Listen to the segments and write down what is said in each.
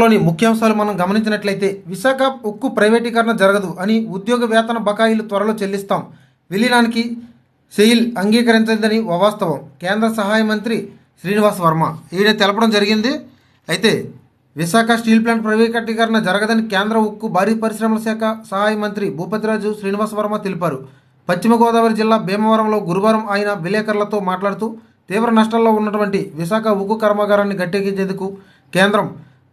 లోని ముఖ్యాంశాలు మనం గమనించినట్లయితే విశాఖ ఉక్కు ప్రైవేటీకరణ జరగదు అని ఉద్యోగ వేతన బకాయిలు త్వరలో చెల్లిస్తాం. విలీనానికి సెయిల్ అంగీకరించిందని వాస్తవం. కేంద్ర సహాయ మంత్రి శ్రీనివాస్ వర్మ. ఈయన తెలపడం జరిగింది. అయితే విశాఖ స్టీల్ ప్లాంట్ ప్రైవేటీకరణ జరగదని కేంద్ర ఉక్కు భారీ పరిశ్రమల శాఖ సహాయ మంత్రి భూపతిరాజు శ్రీనివాస్ వర్మ తెలిపారు. పశ్చిమ గోదావరి జిల్లా భీమవరంలో గురువారం ఆయన విలేకరులతో మాట్లాడుతూ తీవ్ర నష్టాల్లో ఉన్నటువంటి విశాఖ ఉక్కు కర్మాగారాన్ని గట్టెక్కించేందుకు కేంద్రం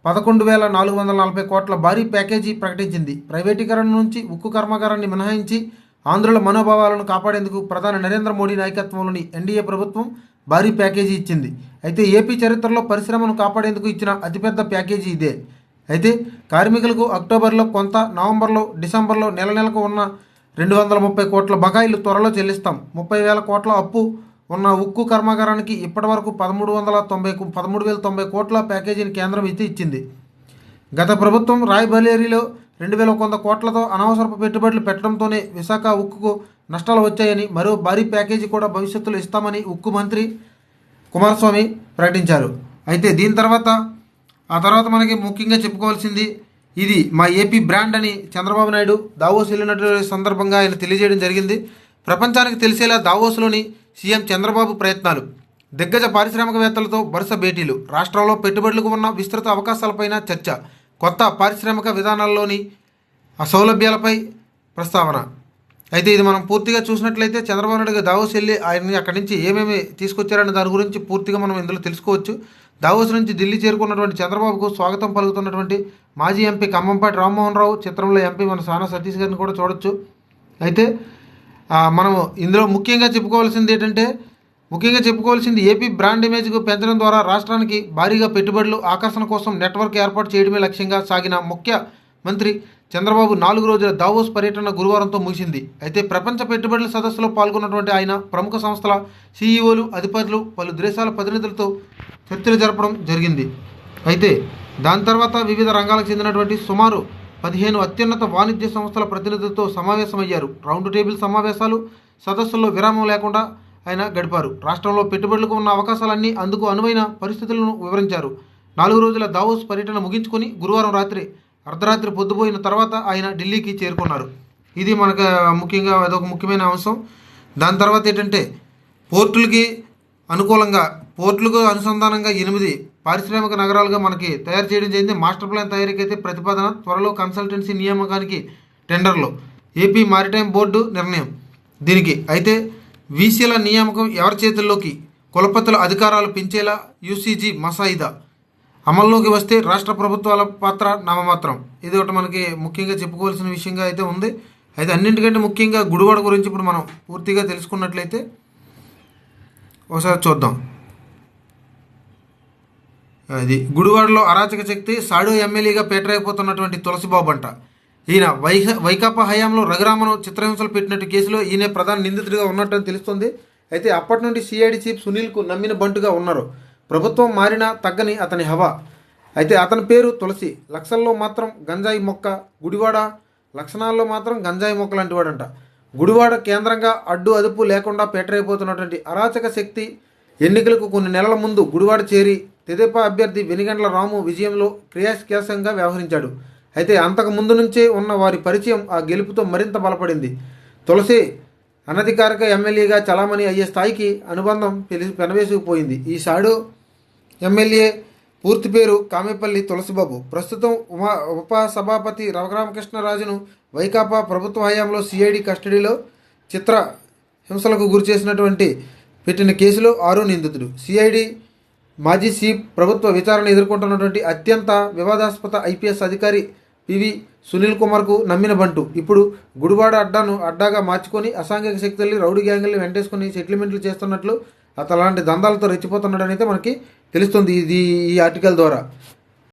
పదకొండు వేల నాలుగు వందల నలభై కోట్ల భారీ ప్యాకేజీ ప్రకటించింది. ప్రైవేటీకరణ నుంచి ఉక్కు కర్మాగారాన్ని మినహాయించి ఆంధ్రుల మనోభావాలను కాపాడేందుకు ప్రధాని నరేంద్ర మోడీ నాయకత్వంలోని ఎన్డీఏ ప్రభుత్వం భారీ ప్యాకేజీ ఇచ్చింది. అయితే ఏపీ చరిత్రలో పరిశ్రమను కాపాడేందుకు ఇచ్చిన అతిపెద్ద ప్యాకేజీ ఇదే. అయితే కార్మికులకు అక్టోబర్లో కొంత నవంబర్లో డిసెంబర్లో నెల నెలకు ఉన్న రెండు వందల ముప్పై కోట్ల బకాయిలు త్వరలో చెల్లిస్తాం. ముప్పై వేల కోట్ల అప్పు ఉన్న ఉక్కు కర్మాగారానికి ఇప్పటివరకు పదమూడు వందల తొంభై పదమూడు వేల తొంభై కోట్ల ప్యాకేజీని కేంద్రం అయితే ఇచ్చింది. గత ప్రభుత్వం రాయ్బరేలీలో రెండు వేల వంద కోట్లతో అనవసరపు పెట్టుబడులు పెట్టడంతోనే విశాఖ ఉక్కుకు నష్టాలు వచ్చాయని మరో భారీ ప్యాకేజీ కూడా భవిష్యత్తులో ఇస్తామని ఉక్కు మంత్రి కుమారస్వామి ప్రకటించారు. అయితే దీని తర్వాత ఆ తర్వాత మనకి ముఖ్యంగా చెప్పుకోవాల్సింది ఇది మా ఏపీ బ్రాండ్ అని చంద్రబాబు నాయుడు దావోస్ వెళ్ళినటువంటి సందర్భంగా ఆయన తెలియజేయడం జరిగింది. ప్రపంచానికి తెలిసేలా దావోస్లోని సీఎం చంద్రబాబు ప్రయత్నాలు. దిగ్గజ పారిశ్రామికవేత్తలతో వరుస భేటీలు. రాష్ట్రంలో పెట్టుబడులకు ఉన్న విస్తృత అవకాశాలపైన చర్చ. కొత్త పారిశ్రామిక విధానాల్లోని ఆ సౌలభ్యాలపై ప్రస్తావన. అయితే ఇది మనం పూర్తిగా చూసినట్లయితే చంద్రబాబు నాయుడు దావోస్ వెళ్ళి ఆయన అక్కడి నుంచి ఏమేమి తీసుకొచ్చారనే దాని గురించి పూర్తిగా మనం ఇందులో తెలుసుకోవచ్చు. దావోస్ నుంచి ఢిల్లీ చేరుకున్నటువంటి చంద్రబాబుకు స్వాగతం పలుకుతున్నటువంటి మాజీ ఎంపీ ఖమ్మంపాటి రామ్మోహన్ రావు చిత్రంలో ఎంపీ మన సానా సతీష్ గారిని కూడా చూడొచ్చు. అయితే మనం ఇందులో ముఖ్యంగా చెప్పుకోవాల్సింది ఏంటంటే ముఖ్యంగా చెప్పుకోవాల్సింది ఏపీ బ్రాండ్ ఇమేజ్కు పెంచడం ద్వారా రాష్ట్రానికి భారీగా పెట్టుబడులు ఆకర్షణ కోసం నెట్వర్క్ ఏర్పాటు చేయడమే లక్ష్యంగా సాగిన ముఖ్య మంత్రి చంద్రబాబు నాలుగు రోజుల దావోస్ పర్యటన గురువారంతో ముగిసింది. అయితే ప్రపంచ పెట్టుబడుల సదస్సులో పాల్గొన్నటువంటి ఆయన ప్రముఖ సంస్థల సీఈఓలు అధిపతులు పలు దేశాల ప్రతినిధులతో చర్చలు జరపడం జరిగింది. అయితే దాని తర్వాత వివిధ రంగాలకు చెందినటువంటి సుమారు పదిహేను అత్యున్నత వాణిజ్య సంస్థల ప్రతినిధులతో సమావేశమయ్యారు. రౌండ్ టేబుల్ సమావేశాలు సదస్సుల్లో విరామం లేకుండా ఆయన గడిపారు. రాష్ట్రంలో పెట్టుబడులకు ఉన్న అవకాశాలన్నీ అందుకు అనువైన పరిస్థితులను వివరించారు. నాలుగు రోజుల దావోస్ పర్యటన ముగించుకొని గురువారం రాత్రి అర్ధరాత్రి పొద్దుపోయిన తర్వాత ఆయన ఢిల్లీకి చేరుకున్నారు. ఇది మనకు ముఖ్యంగా అదొక ముఖ్యమైన అంశం. దాని తర్వాత ఏంటంటే పోర్టులకి అనుకూలంగా పోర్టులకు అనుసంధానంగా ఎనిమిది పారిశ్రామిక నగరాలుగా మనకి తయారు చేయడం జరిగింది. మాస్టర్ ప్లాన్ తయారీకి అయితే ప్రతిపాదన త్వరలో కన్సల్టెన్సీ నియామకానికి టెండర్లు. ఏపీ మారిటైమ్ బోర్డు నిర్ణయం. దీనికి అయితే వీసీల నియామకం ఎవరి చేతుల్లోకి? కులపతుల అధికారాలు పెంచేలా యూసీజీ మసాయిదా. అమల్లోకి వస్తే రాష్ట్ర ప్రభుత్వాల పాత్ర నామమాత్రం ఇది ఒకటి మనకి ముఖ్యంగా చెప్పుకోవాల్సిన విషయంగా అయితే ఉంది. అయితే అన్నింటికంటే ముఖ్యంగా గుడివాడ గురించి ఇప్పుడు మనం పూర్తిగా తెలుసుకున్నట్లయితే ఒకసారి చూద్దాం. అది గుడివాడలో అరాచక శక్తి సాడు ఎమ్మెల్యేగా పేటరైపోతున్నటువంటి తులసిబాబు అంట ఈయన వైహ వైకాపా హయాంలో రఘురామను చిత్రహింసలు పెట్టినట్టు కేసులో ఈయన ప్రధాన నిందితుడిగా ఉన్నట్టు తెలుస్తుంది. అయితే అప్పటి నుండి సిఐడి చీఫ్ సునీల్కు నమ్మిన బంటుగా ఉన్నారు. ప్రభుత్వం మారినా తగ్గని అతని హవా. అయితే అతని పేరు తులసి. లక్షల్లో మాత్రం గంజాయి మొక్క గుడివాడ లక్షణాల్లో మాత్రం గంజాయి మొక్క లాంటి వాడంట గుడివాడ కేంద్రంగా అడ్డు అదుపు లేకుండా పేటరైపోతున్నటువంటి అరాచక శక్తి ఎన్నికలకు కొన్ని నెలల ముందు గుడివాడ చేరి తెదేపా అభ్యర్థి వెనిగండ్ల రాము విజయంలో క్రియాశీలకంగా వ్యవహరించాడు. అయితే అంతకు ముందు నుంచే ఉన్న వారి పరిచయం ఆ గెలుపుతో మరింత బలపడింది. తులసి అనధికారిక ఎమ్మెల్యేగా చలామణి అయ్యే స్థాయికి అనుబంధం పెలి పెనవేసుకుపోయింది. ఈ షాడో ఎమ్మెల్యే పూర్తి పేరు కామేపల్లి తులసిబాబు. ప్రస్తుతం ఉమా ఉప సభాపతి రఘురామకృష్ణరాజును వైకాపా ప్రభుత్వ హయాంలో సిఐడి కస్టడీలో చిత్ర హింసలకు గురి చేసినటువంటి పెట్టిన కేసులో ఆరు నిందితుడు సిఐడి మాజీ చీఫ్ ప్రభుత్వ విచారణ ఎదుర్కొంటున్నటువంటి అత్యంత వివాదాస్పద ఐపీఎస్ అధికారి పివి సునీల్ కుమార్కు నమ్మిన బంటు. ఇప్పుడు గుడివాడ అడ్డాను అడ్డాగా మార్చుకొని అసాంఘిక శక్తుల్ని రౌడీ గ్యాంగుల్ని వెంటేసుకొని సెటిల్మెంట్లు చేస్తున్నట్లు అతను అలాంటి దందాలతో రెచ్చిపోతున్నాడని అయితే మనకి తెలుస్తుంది ఇది ఈ ఆర్టికల్ ద్వారా.